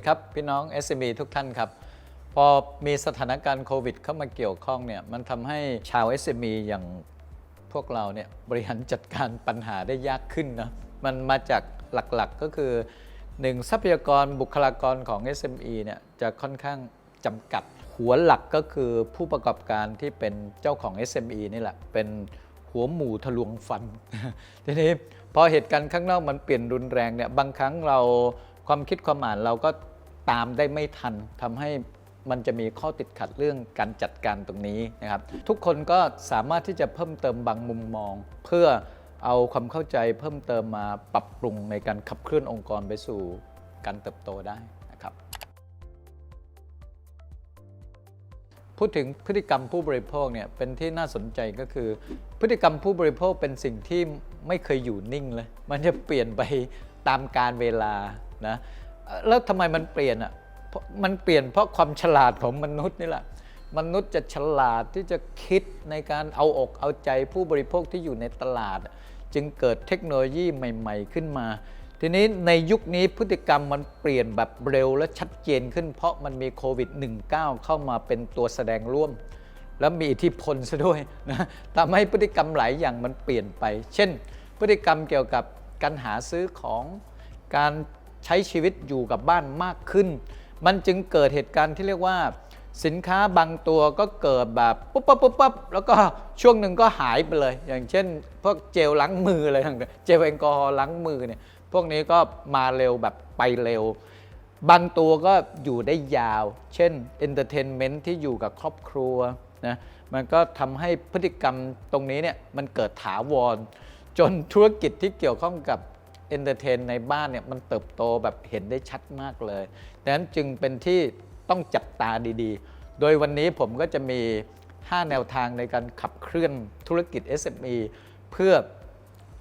ดีครับ พี่น้อง SME ทุกท่านครับ พอมีสถานการณ์โควิดเข้ามาเกี่ยวข้องเนี่ยมันทำให้ชาว SME อย่างพวกเราเนี่ยบริหารจัดการปัญหาได้ยากขึ้นนะมันมาจากหลักๆก็คือหนึ่งทรัพยากรบุคลากรของ SME เนี่ยจะค่อนข้างจำกัด หัวหลักก็คือผู้ประกอบการที่เป็นเจ้าของ SME นี่แหละ เป็นหัวหมูทะลวงฟัน ทีนี้พอเหตุการณ์ข้างนอกมันเปลี่ยนรุนแรงเนี่ยบางครั้งเราความคิดความอ่านเราก็ ตามได้ไม่ทันทำให้มันจะมีข้อติดขัดเรื่องการจัดการตรงนี้นะครับ ทุกคนก็สามารถที่จะเพิ่มเติมบางมุมมอง เพื่อเอาความเข้าใจเพิ่มเติมมาปรับปรุงในการขับเคลื่อนองค์กรไปสู่การเติบโตได้นะครับ พูดถึงพฤติกรรมผู้บริโภคเนี่ยเป็นที่น่าสนใจก็คือ พฤติกรรมผู้บริโภคเป็นสิ่งที่ไม่เคยอยู่นิ่งเลย มันจะเปลี่ยนไปตามการเวลานะ แล้วทำไมมันเปลี่ยนอะเพราะมันเปลี่ยนเพราะความฉลาดของมนุษย์นี่แหละมนุษย์จะฉลาดที่จะคิดในการเอาอกเอาใจผู้บริโภคที่อยู่ในตลาด จึงเกิดเทคโนโลยีใหม่ ๆ ขึ้นมา ทีนี้ในยุคนี้พฤติกรรมมันเปลี่ยนแบบเร็วและชัดเจนขึ้น เพราะมันมีโควิด -19 เข้ามาเป็นตัวแสดงร่วม แล้วมีอิทธิพลซะด้วยนะทำให้พฤติกรรมหลายอย่างมันเปลี่ยนไป เช่น พฤติกรรมเกี่ยวกับการหาซื้อของการ ใช้ชีวิตอยู่กับบ้านมากขึ้น มันจึงเกิดเหตุการณ์ที่เรียกว่า สินค้าบางตัวก็เกิดแบบปุ๊บปั๊บปุ๊บปั๊บแล้วก็ช่วงหนึ่งก็หายไปเลย อย่างเช่น พวกเจลล้างมืออะไรต่างๆเจลแอลกอฮอล์ล้างมือเนี่ยพวกนี้ก็มาเร็วแบบไปเร็ว บางตัวก็อยู่ได้ยาว เช่นเอนเตอร์เทนเมนต์ที่อยู่กับครอบครัวนะมันก็ทำให้พฤติกรรมตรงนี้เนี่ยมันเกิดถาวร จนธุรกิจที่เกี่ยวข้องกับ เอนเตอร์เทนในบ้านเนี่ยมันเติบโตแบบเห็นได้ชัดมากเลยดังนั้นจึงเป็นที่ต้องจับตาดีๆ โดยวันนี้ผมก็จะมี 5 แนวทางในการขับเคลื่อนธุรกิจ SME เพื่อ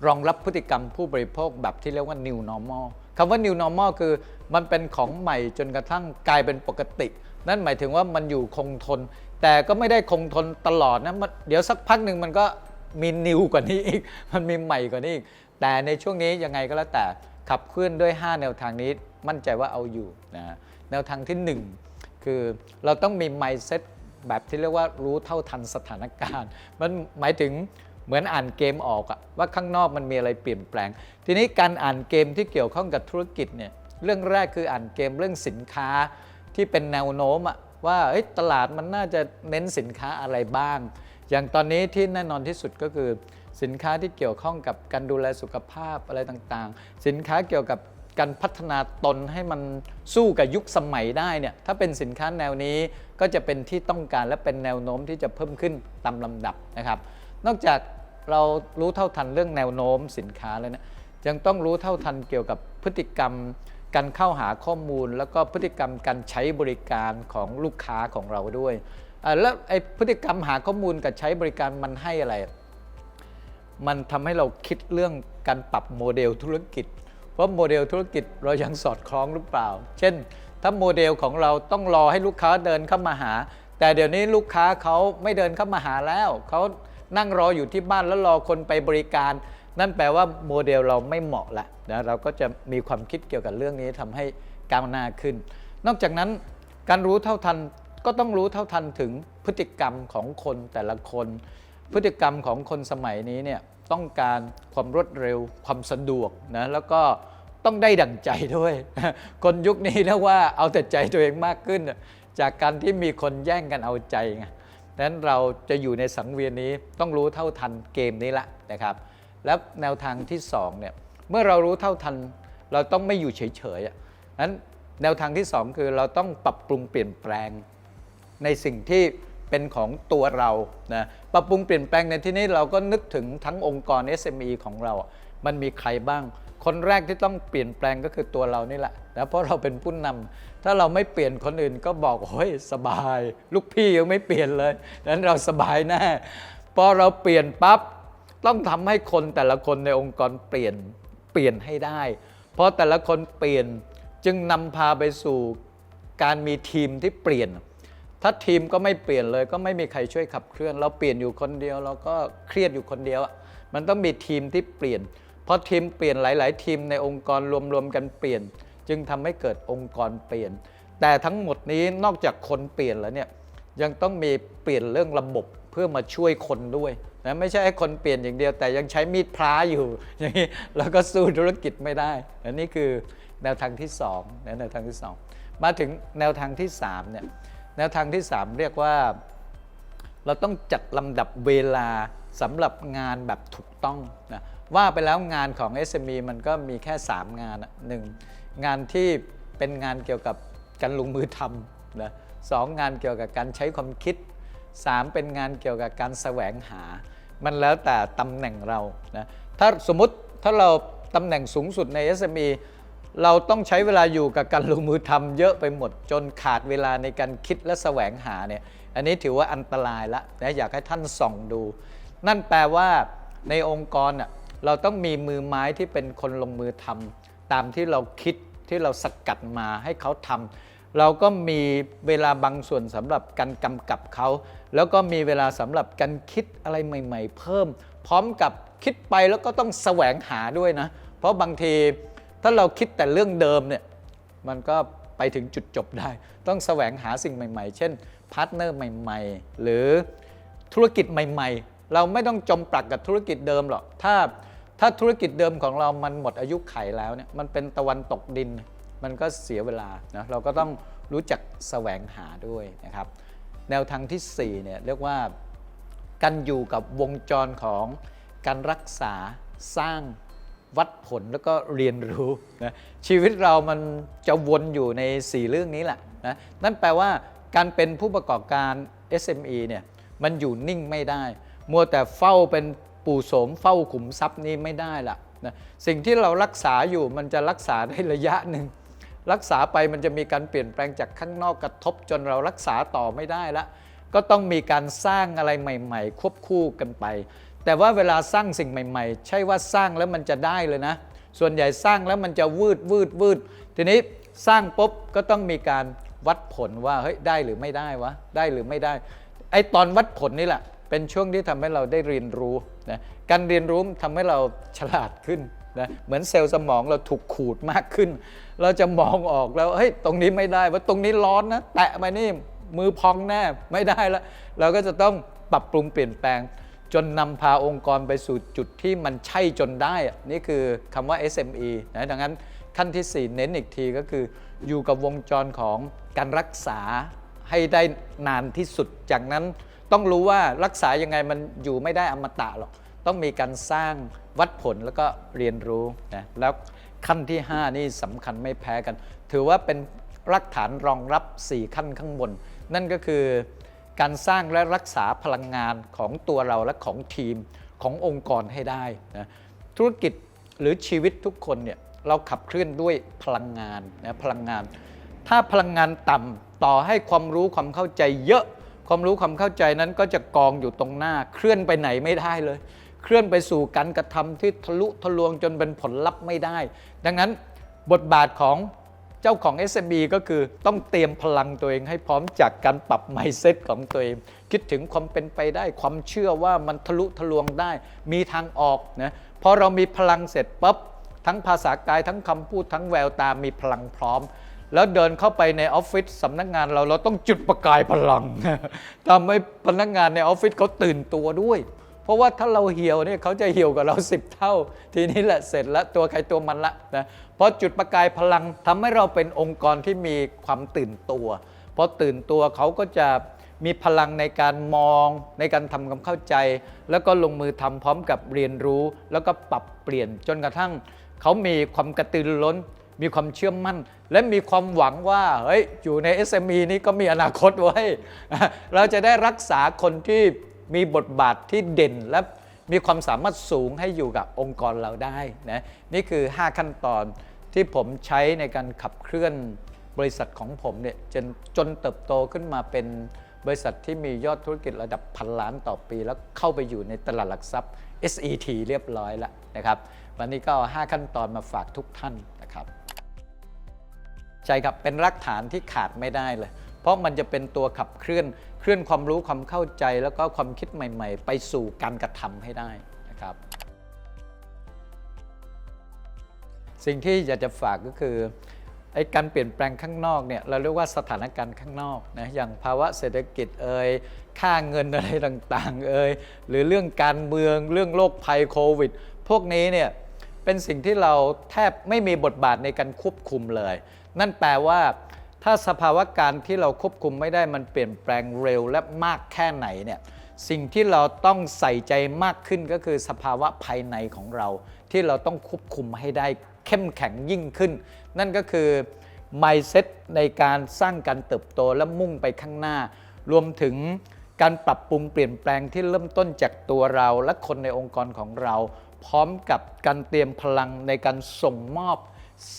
รองรับพฤติกรรมผู้บริโภคแบบที่เรียกว่า new normal คำว่า new normal คือมันเป็นของใหม่จนกระทั่งกลายเป็นปกติ นั่นหมายถึงว่ามันอยู่คงทน แต่ก็ไม่ได้คงทนตลอดนะนเดี๋ยวสักพักหนึ่งมันก็ มีนิวกว่านี้อีก มันมีใหม่กว่านี้อีก แต่ในช่วงนี้ยังไงก็แล้วแต่ขับเคลื่อนด้วย 5 แนวทางนี้มั่นใจว่าเอาอยู่นะแนวทางที่ 1 คือเราต้องมี mindset แบบที่เรียกว่ารู้เท่าทันสถานการณ์ มันหมายถึงเหมือนอ่านเกมออกอะว่าข้างนอกมันมีอะไรเปลี่ยนแปลง ทีนี้การอ่านเกมที่เกี่ยวข้องกับธุรกิจเนี่ยเรื่องแรกคืออ่านเกมเรื่องสินค้าที่เป็นแนวโน้มอะว่าตลาดมันน่าจะเน้นสินค้าอะไรบ้าง อย่างตอนนี้ที่แน่นอนที่สุดก็คือสินค้าที่เกี่ยวข้องกับการดูแลสุขภาพอะไรต่างๆ สินค้าเกี่ยวกับการพัฒนาตนให้มันสู้กับยุคสมัยได้เนี่ยถ้าเป็นสินค้าแนวนี้ก็จะเป็นที่ต้องการและเป็นแนวโน้มที่จะเพิ่มขึ้นตามลำดับนะครับ นอกจากเรารู้เท่าทันเรื่องแนวโน้มสินค้าแล้วเนี่ยยังต้องรู้เท่าทันเกี่ยวกับพฤติกรรม การเข้าหาข้อมูล แล้วก็พฤติกรรมการใช้บริการของลูกค้าของเราด้วย แล้วไอ้พฤติกรรมหาข้อมูลกับใช้บริการมันให้อะไร มันทำให้เราคิดเรื่องการปรับโมเดลธุรกิจว่าโมเดลธุรกิจเรายังสอดคล้องหรือเปล่า เช่น ถ้าโมเดลของเราต้องรอให้ลูกค้าเดินเข้ามาหา แต่เดี๋ยวนี้ลูกค้าเขาไม่เดินเข้ามาหาแล้วเขานั่งรออยู่ที่บ้านแล้วรอคนไปบริการ นั่นแปลว่าโมเดลเราไม่เหมาะละนะเราก็จะมีความคิดเกี่ยวกับเรื่องนี้ทำให้ก้าวหน้าขึ้น นอกจากนั้นการรู้เท่าทัน ก็ต้องรู้เท่าทันถึงพฤติกรรมของคนแต่ละคน พฤติกรรมของคนสมัยนี้เนี่ยต้องการความรวดเร็วความสะดวกนะแล้วก็ต้องได้ดั่งใจด้วย คนยุคนี้เรียกว่าเอาแต่ใจตัวเองมากขึ้น จากการที่มีคนแย่งกันเอาใจไงดังนั้นเราจะอยู่ในสังเวียนนี้ต้องรู้เท่าทันเกมนี้ละนะครับ แล้วแนวทางที่สองเนี่ยเมื่อเรารู้เท่าทัน เราต้องไม่อยู่เฉยๆอะนั้นแนวทางที่สองคือเราต้องปรับปรุงเปลี่ยนแปลง ในสิ่งที่เป็นของตัวเรานะปรับปรุงเปลี่ยนแปลงในที่นี้เราก็นึกถึงทั้งองค์กร SME ของเรา มันมีใครบ้าง คนแรกที่ต้องเปลี่ยนแปลงก็คือตัวเรานี่แหละนะเพราะเราเป็นผู้นำถ้าเราไม่เปลี่ยนคนอื่นก็บอกโอ้ยสบาย ลูกพี่ยังไม่เปลี่ยนเลยดังนั้นเราสบายแน่พอเราเปลี่ยนปั๊บต้องทำให้คนแต่ละคนในองค์กรเปลี่ยนเปลี่ยนให้ได้ เพราะแต่ละคนเปลี่ยนจึงนำพาไปสู่การมีทีมที่เปลี่ยน ถ้าทีมก็ไม่เปลี่ยนเลยก็ไม่มีใครช่วยขับเคลื่อน เราเปลี่ยนอยู่คนเดียวเราก็เครียดอยู่คนเดียวอะมันต้องมีทีมที่เปลี่ยนเพราะทีมเปลี่ยนหลาย ๆ ทีมในองค์กรรวมๆกันเปลี่ยน จึงทำให้เกิดองค์กรเปลี่ยน แต่ทั้งหมดนี้นอกจากคนเปลี่ยนแล้วเนี่ยยังต้องมีเปลี่ยนเรื่องระบบเพื่อมาช่วยคนด้วยนะไม่ใช่ให้คนเปลี่ยนอย่างเดียว แต่ยังใช้มีดพระอยู่อย่างนี้แล้วก็สู้ธุรกิจไม่ได้ อันนี้คือแนวทางที่2นะแนวทางที่ 2 มาถึงแนวทางที่3เนี่ย แนวทางที่ 3 เรียกว่า เราต้องจัดลำดับเวลาสำหรับงานแบบถูกต้องนะว่าไปแล้วงานของ SME มันก็มีแค่ 3 งานหนึ่งงานที่เป็นงานเกี่ยวกับการลงมือทำนะสองงานเกี่ยวกับการใช้ความคิด 3 เป็นงานเกี่ยวกับการแสวงหา มันแล้วแต่ตำแหน่งเรานะถ้าสมมติถ้าเราตำแหน่งสูงสุดใน SME เราต้องใช้เวลาอยู่กับการลงมือทำเยอะไปหมดจนขาดเวลาในการคิดและแสวงหาเนี่ยอันนี้ถือว่าอันตรายละนะอยากให้ท่านส่องดู นั่นแปลว่าในองค์กรเราต้องมีมือไม้ที่เป็นคนลงมือทำตามที่เราคิดที่เราสกัดมาให้เขาทำเราก็มีเวลาบางส่วนสำหรับการกำกับเขา แล้วก็มีเวลาสำหรับการคิดอะไรใหม่ ๆ เพิ่ม พร้อมกับคิดไปแล้วก็ต้องแสวงหาด้วยนะ เพราะบางที ถ้าเราคิดแต่เรื่องเดิมเนี่ยมันก็ไปถึงจุดจบได้ ต้องแสวงหาสิ่งใหม่ๆ เช่นพาร์ทเนอร์ใหม่ๆ หรือธุรกิจใหม่ๆ เราไม่ต้องจมปลักกับธุรกิจเดิมหรอกถ้าถ้าธุรกิจเดิมของเรามันหมดอายุไขแล้วเนี่ยมันเป็นตะวันตกดิน มันก็เสียเวลานะเราก็ต้องรู้จักแสวงหาด้วยนะครับ แนวทางที่4เนี่ยเรียกว่าการอยู่กับวงจรของการรักษาสร้าง วัดผลแล้วก็เรียนรู้นะชีวิตเรามันจะวนอยู่ใน 4 เรื่องนี้แหละนะนั่นแปลว่าการเป็นผู้ประกอบการ SME เนี่ยมันอยู่นิ่งไม่ได้ มัวแต่เฝ้าเป็นปู่โสมเฝ้าขุมทรัพย์นี้ไม่ได้ละนะสิ่งที่เรารักษาอยู่มันจะรักษาได้ระยะหนึ่งรักษาไปมันจะมีการเปลี่ยนแปลงจากข้างนอกกระทบจนเรารักษาต่อไม่ได้ละก็ต้องมีการสร้างอะไรใหม่ ๆ ควบคู่กันไป แต่ว่าเวลาสร้างสิ่งใหม่ ๆ ใช่ว่าสร้างแล้วมันจะได้เลยนะ ส่วนใหญ่สร้างแล้วมันจะวืดวืดวืดทีนี้สร้างปุ๊บก็ต้องมีการวัดผลว่าเฮ้ยได้หรือไม่ได้วะได้หรือไม่ได้ ไอตอนวัดผลนี่แหละเป็นช่วงที่ทำให้เราได้เรียนรู้นะการเรียนรู้ทำให้เราฉลาดขึ้นนะเหมือนเซลล์สมองเราถูกขูดมากขึ้น เราจะมองออกแล้วเฮ้ยตรงนี้ไม่ได้ว่าตรงนี้ร้อนนะแตะไปนี่มือพองแน่ไม่ได้แล้ว เราก็จะต้องปรับปรุงเปลี่ยนแปลง จนนำพาองค์กรไปสู่จุดที่มันใช่จนได้ นี่คือคำว่า SME นะดังนั้นขั้นที่ 4 เน้นอีกทีก็คือ อยู่กับวงจรของการรักษาให้ได้นานที่สุด จากนั้นต้องรู้ว่ารักษายังไงมันอยู่ไม่ได้อมตะหรอก ต้องมีการสร้างวัดผลแล้วก็เรียนรู้นะแล้วขั้นที่ 5 นี่สำคัญไม่แพ้กัน ถือว่าเป็นรักฐานรองรับ 4 ขั้นข้างบน นั่นก็คือ การสร้างและรักษาพลังงานของตัวเราและของทีมขององค์กรให้ได้นะธุรกิจหรือชีวิตทุกคนเนี่ยเราขับเคลื่อนด้วยพลังงานนะพลังงาน ถ้าพลังงานต่ำต่อให้ความรู้ความเข้าใจเยอะ ความรู้ความเข้าใจนั้นก็จะกองอยู่ตรงหน้า เคลื่อนไปไหนไม่ได้เลย เคลื่อนไปสู่การกระทำที่ทะลุทะลวงจนเป็นผลลัพธ์ไม่ได้ ดังนั้นบทบาทของ จ้าของ SME ก็คือต้องเตรียมพลังตัวเองให้พร้อมจากการปรับ mindset ของตัวเอง คิดถึงความเป็นไปได้ความเชื่อว่ามันทะลุทะลวงได้ มีทางออกนะพอเรามีพลังเสร็จปั๊บทั้งภาษากายทั้งคำพูดทั้งแววตามีพลังพร้อม แล้วเดินเข้าไปในออฟฟิศสำนักงานเราเราต้องจุดประกายพลังทำให้พนักงานในออฟฟิศเขาตื่นตัวด้วย ราะว่าถ้าเราเหี่ยวเนี่ยเขาจะเหี่ยวกับเรา 10 เท่า ทีนี้แหละเสร็จแล้วตัวใครตัวมันละนะเพราะจุดประกายพลังทำให้เราเป็นองค์กรที่มีความตื่นตัวพอตื่นตัวเขาก็จะมีพลังในการมองในการทำความเข้าใจ แล้วก็ลงมือทำพร้อมกับเรียนรู้ แล้วก็ปรับเปลี่ยนจนกระทั่ง เขามีความกระตือรือร้น มีความเชื่อมั่น และมีความหวังว่าเฮ้ยอยู่ใน SME นี้ก็มีอนาคตไว้ เราจะได้รักษาคนที่ มีบทบาทที่เด่นและมีความสามารถสูงให้อยู่กับองค์กรเราได้นะนี่คือ 5 ขั้นตอนที่ผมใช้ในการขับเคลื่อนบริษัทของผมเนี่ยจนจนเติบโตขึ้นมาเป็นบริษัทที่มียอดธุรกิจระดับพันล้านต่อปี แล้วเข้าไปอยู่ในตลาดหลักทรัพย์ SET เรียบร้อยแล้วนะครับ วันนี้ก็เอา5ขั้นตอนมาฝากทุกท่านนะครับ ใช่ครับเป็นรากฐานที่ขาดไม่ได้เลย เพราะมันจะเป็นตัวขับเคลื่อนเคลื่อนความรู้ความเข้าใจ แล้วก็ความคิดใหม่ ๆ ไปสู่การกระทำให้ได้นะครับ สิ่งที่อยากจะฝากก็คือไอ้การเปลี่ยนแปลงข้างนอกเนี่ยเราเรียกว่าสถานการณ์ข้างนอกนะอย่างภาวะเศรษฐกิจเอ่ยค่าเงินอะไรต่างๆเอ่ยหรือเรื่องการเมืองเรื่องโรคภัยโควิด พวกนี้เนี่ยเป็นสิ่งที่เราแทบไม่มีบทบาทในการควบคุมเลย นั่นแปลว่า ถ้าสภาวะการที่เราควบคุมไม่ได้มันเปลี่ยนแปลงเร็วและมากแค่ไหนเนี่ยสิ่งที่เราต้องใส่ใจมากขึ้นก็คือสภาวะภายในของเรา ที่เราต้องควบคุมให้ได้เข้มแข็งยิ่งขึ้น นั่นก็คือ mindset ในการสร้างการเติบโตและมุ่งไปข้างหน้า รวมถึงการปรับปรุงเปลี่ยนแปลงที่เริ่มต้นจากตัวเราและคนในองค์กรของเรา พร้อมกับการเตรียมพลังในการส่งมอบ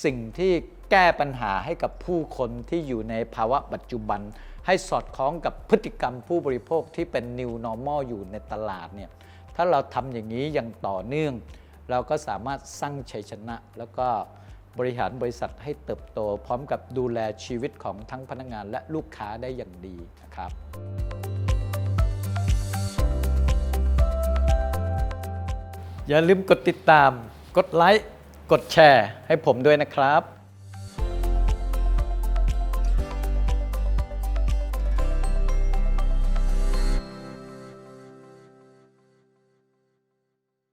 สิ่งที่แก้ปัญหาให้กับผู้คนที่อยู่ในภาวะปัจจุบัน ให้สอดคล้องกับพฤติกรรมผู้บริโภคที่เป็น new normal อยู่ในตลาดเนี่ยถ้าเราทำอย่างนี้อย่างต่อเนื่อง เราก็สามารถสร้างชัยชนะ แล้วก็บริหารบริษัทให้เติบโต พร้อมกับดูแลชีวิตของทั้งพนักงานและลูกค้าได้อย่างดีนะครับอย่าลืมกดติดตาม กดไลค์ กดแชร์ให้ผมด้วยนะครับ